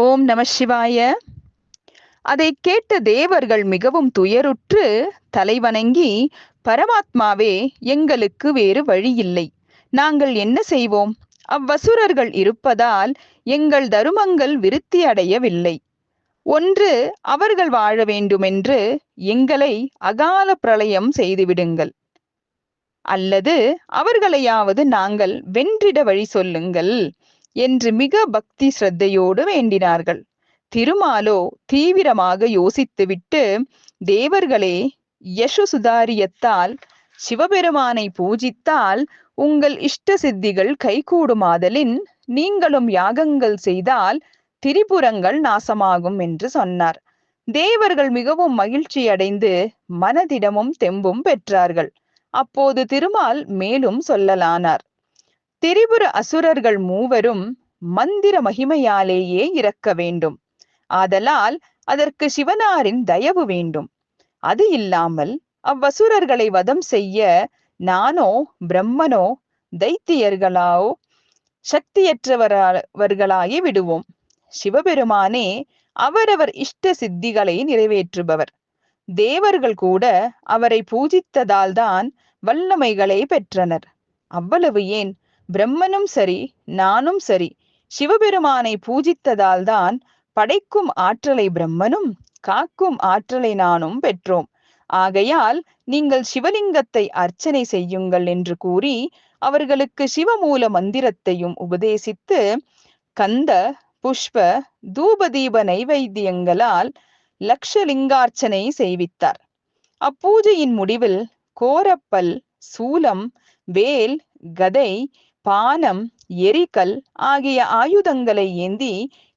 ஓம் நம சிவாய. அதை கேட்ட தேவர்கள் மிகவும் துயருற்று தலைவணங்கி பரமாத்மாவே எங்களுக்கு வேறு வழியில்லை. நாங்கள் என்ன செய்வோம்? அவ்வசுரர்கள் இருப்பதால் எங்கள் தருமங்கள் விருத்தி அடையவில்லை. ஒன்று அவர்கள் வாழ வேண்டுமென்று எங்களை அகால பிரளயம் செய்துவிடுங்கள். அல்லது அவர்களையாவது நாங்கள் வென்றிட வழி சொல்லுங்கள். என்று மிக பக்தி ஸ்ரத்தையோடு வேண்டினார்கள். திருமாலோ தீவிரமாக யோசித்துவிட்டு தேவர்களே யசு சுதாரியத்தால் சிவபெருமானை பூஜித்தால் உங்கள் இஷ்ட சித்திகள் கைகூடுமாதலின் நீங்களும் யாகங்கள் செய்தால் திரிபுரங்கள் நாசமாகும் என்று சொன்னார். தேவர்கள் மிகவும் மகிழ்ச்சி அடைந்து மனதிடமும் தெம்பும் பெற்றார்கள். அப்போது திருமால் மேலும் சொல்லலானார். திரிபுர அசுரர்கள் மூவரும் மந்திர மகிமையாலேயே இறக்க வேண்டும். ஆதலால் அதற்கு சிவனாரின் தயவு வேண்டும். அது இல்லாமல் அவ்வசுரர்களை வதம் செய்ய நானோ பிரம்மனோ தைத்தியர்களாவோ சக்தியற்றவர்களாகி விடுவோம். சிவபெருமானே அவரவர் இஷ்ட சித்திகளை நிறைவேற்றுபவர். தேவர்கள் கூட அவரை பூஜித்ததால் தான் வல்லமைகளை பெற்றனர். அவ்வளவு ஏன்? பிரம்மனும் சரி நானும் சரி. சிவபெருமானை பூஜித்ததால் தான் படைக்கும் ஆற்றலை பிரம்மனும் காக்கும் ஆற்றலை நானும் பெற்றோம். ஆகையால் நீங்கள் சிவலிங்கத்தை அர்ச்சனை செய்யுங்கள் என்று கூறி அவர்களுக்கு சிவமூல மந்திரத்தையும் உபதேசித்து கந்த புஷ்ப தூபதீப நைவேத்தியங்களால் லக்ஷலிங்கார்ச்சனை செய்வித்தார். அப்பூஜையின் முடிவில் கோரப்பல் சூலம் வேல் கதை பானம் எரிக்கல் ஆகிய ஆயுதங்களை ஏந்தி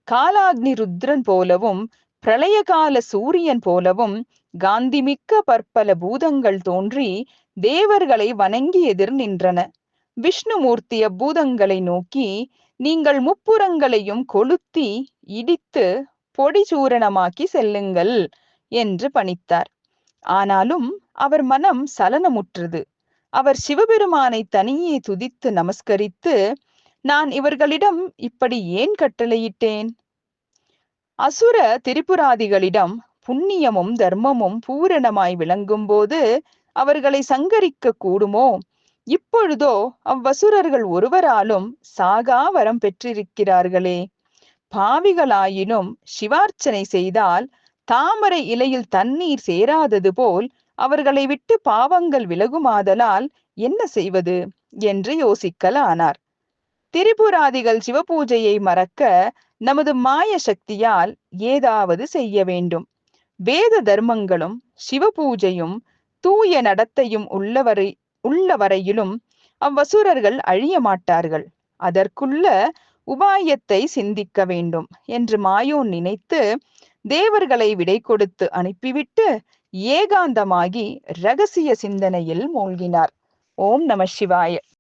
காலாக்னி ருத்ரன் போலவும் பிரளயகால சூரியன் போலவும் காந்திமிக்க பற்பல பூதங்கள் தோன்றி தேவர்களை வணங்கி எதிர் நின்றன. விஷ்ணுமூர்த்தி அப்பூதங்களை நோக்கி நீங்கள் முப்புறங்களையும் கொளுத்தி இடித்து பொடிசூரணமாக்கி செல்லுங்கள் என்று பணித்தார். ஆனாலும் அவர் மனம் சலனமுற்றது. அவர் சிவபெருமானை தனியே துதித்து நமஸ்கரித்து நான் இவர்களிடம் இப்படி ஏன் கட்டளையிட்டேன்? அசுர திரிபுராதிகளிடம் புண்ணியமும் தர்மமும் பூரணமாய் விளங்கும் போது அவர்களை சங்கரிக்க கூடுமோ? இப்பொழுதோ அவ்வசுரர்கள் ஒருவராலும் சாகா வரம் பெற்றிருக்கிறார்களே. பாவிகளாயினும் சிவார்ச்சனை செய்தால் தாமரை இலையில் தண்ணீர் சேராதது போல் அவர்களை விட்டு பாவங்கள் விலகுமாதலால் என்ன செய்வது? என்று யோசிக்கலானார் திரிபுராதிகள் சிவபூஜையை மறக்க நமது மாய சக்தியால் ஏதாவது செய்ய வேண்டும். வேத தர்மங்களும் சிவபூஜையும் தூய நடத்தையும் உள்ளவரை உள்ள வரையிலும் அவ்வசுரர்கள் அழிய மாட்டார்கள். அதற்குள்ள உபாயத்தை சிந்திக்க வேண்டும் என்று மாயோன் நினைத்து தேவர்களை விடை கொடுத்து அனுப்பிவிட்டு ஏகாந்தமாகி ரகசிய சிந்தனையில் மூழ்கினார். ஓம் நம சிவாய.